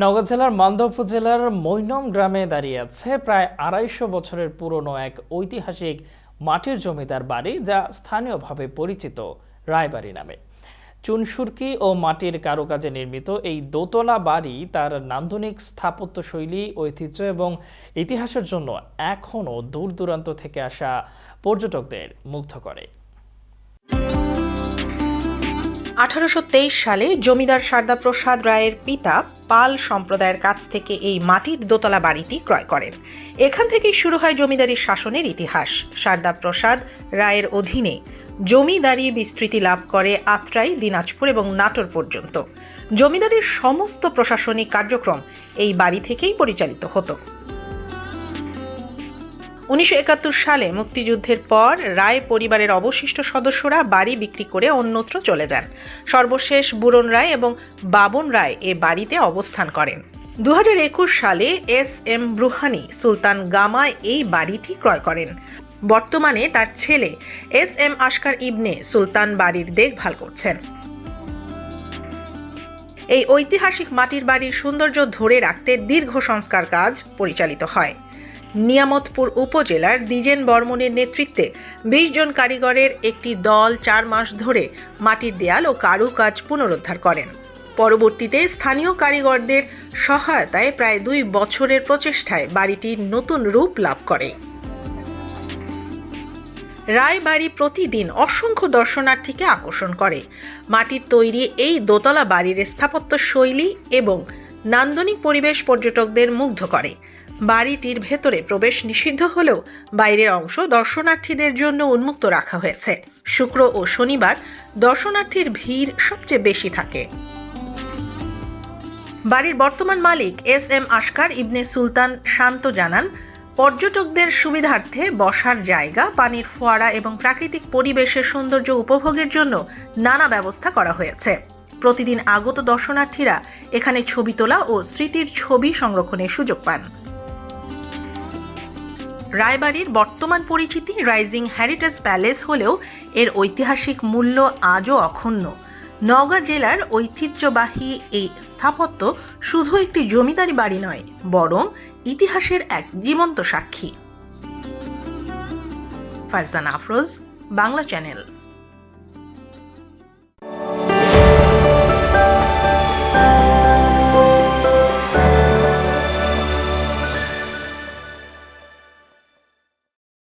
নওগাঁ জেলার মান্দা উপজেলার মৈনম গ্রামে দাঁড়িয়ে আছে প্রায় আড়াইশো বছরের পুরনো এক ঐতিহাসিক মাটির জমিদার বাড়ি, যা স্থানীয়ভাবে পরিচিত রায়বাড়ি নামে। চুনসুরকি ও মাটির কারুকাজে নির্মিত এই দোতলা বাড়ি তার নান্দনিক স্থাপত্যশৈলী, ঐতিহ্য এবং ইতিহাসের জন্য এখনও দূর দূরান্ত থেকে আসা পর্যটকদের মুগ্ধ করে। আঠারোশো তেইশ সালে জমিদার সারদা প্রসাদ রায়ের পিতা পাল সম্প্রদায়ের কাছ থেকে এই মাটির দোতলা বাড়িটি ক্রয় করেন। এখান থেকেই শুরু হয় জমিদারির শাসনের ইতিহাস। সারদা প্রসাদ রায়ের অধীনে জমিদারি বিস্তৃতি লাভ করে আত্রাই, দিনাজপুর এবং নাটোর পর্যন্ত। জমিদারির সমস্ত প্রশাসনিক কার্যক্রম এই বাড়ি থেকেই পরিচালিত হতো। উনিশশো একাত্তর সালে মুক্তিযুদ্ধের পর রায় পরিবারের অবশিষ্ট সদস্যরা বাড়ি বিক্রি করে অন্যত্র চলে যান। সর্বশেষ বুরন রায় এবং বাবন রায় এ বাড়িতে অবস্থান করেন। দুহাজার একুশ সালে এস এম ব্রুহানি সুলতান গামা এই বাড়িটি ক্রয় করেন। বর্তমানে তার ছেলে এস এম আশকার ইবনে সুলতান বাড়ির দেখভাল করছেন। এই ঐতিহাসিক মাটির বাড়ির সৌন্দর্য ধরে রাখতে দীর্ঘ সংস্কার কাজ পরিচালিত হয়। নিয়ামতপুর উপজেলার দ্বিজেন বর্মনের নেতৃত্বে বিশ জন কারিগরের একটি দল চার মাস ধরে মাটির দেয়াল ও কারুকাজ পুনরুদ্ধার করেন। পরবর্তীতে স্থানীয় কারিগরদের সহায়তায় প্রায় দুই বছরের প্রচেষ্টায় বাড়িটি নতুন রূপ লাভ করে। রায়বাড়ি প্রতিদিন অসংখ্য দর্শনার্থীকে আকর্ষণ করে। মাটির তৈরি এই দোতলা বাড়ির স্থাপত্য শৈলী এবং নান্দনিক পরিবেশ পর্যটকদের মুগ্ধ করে। বাড়িটির ভেতরে প্রবেশ নিষিদ্ধ হলেও বাইরের অংশ দর্শনার্থীদের জন্য উন্মুক্ত রাখা হয়েছে। শুক্র ও শনিবার দর্শনার্থীর ভিড় সবচেয়ে বেশি থাকে। বাড়ির বর্তমান মালিক এস এম আশকার ইবনে সুলতান শান্ত জানান, পর্যটকদের সুবিধার্থে বসার জায়গা, পানির ফোয়ারা এবং প্রাকৃতিক পরিবেশের সৌন্দর্য উপভোগের জন্য নানা ব্যবস্থা করা হয়েছে। প্রতিদিন আগত দর্শনার্থীরা এখানে ছবি তোলা ও স্মৃতির ছবি সংরক্ষণের সুযোগ পান। রায়বাড়ির বর্তমান পরিচিতি রাইজিং হ্যারিটেজ প্যালেস হলেও এর ঐতিহাসিক মূল্য আজও অক্ষুণ্ণ নওগাঁ জেলার ঐতিহ্যবাহী এই স্থাপত্য শুধু একটি জমিদারি বাড়ি নয়, বরং ইতিহাসের এক জীবন্ত সাক্ষী। ফারজান আফরোজ, বাংলা চ্যানেল।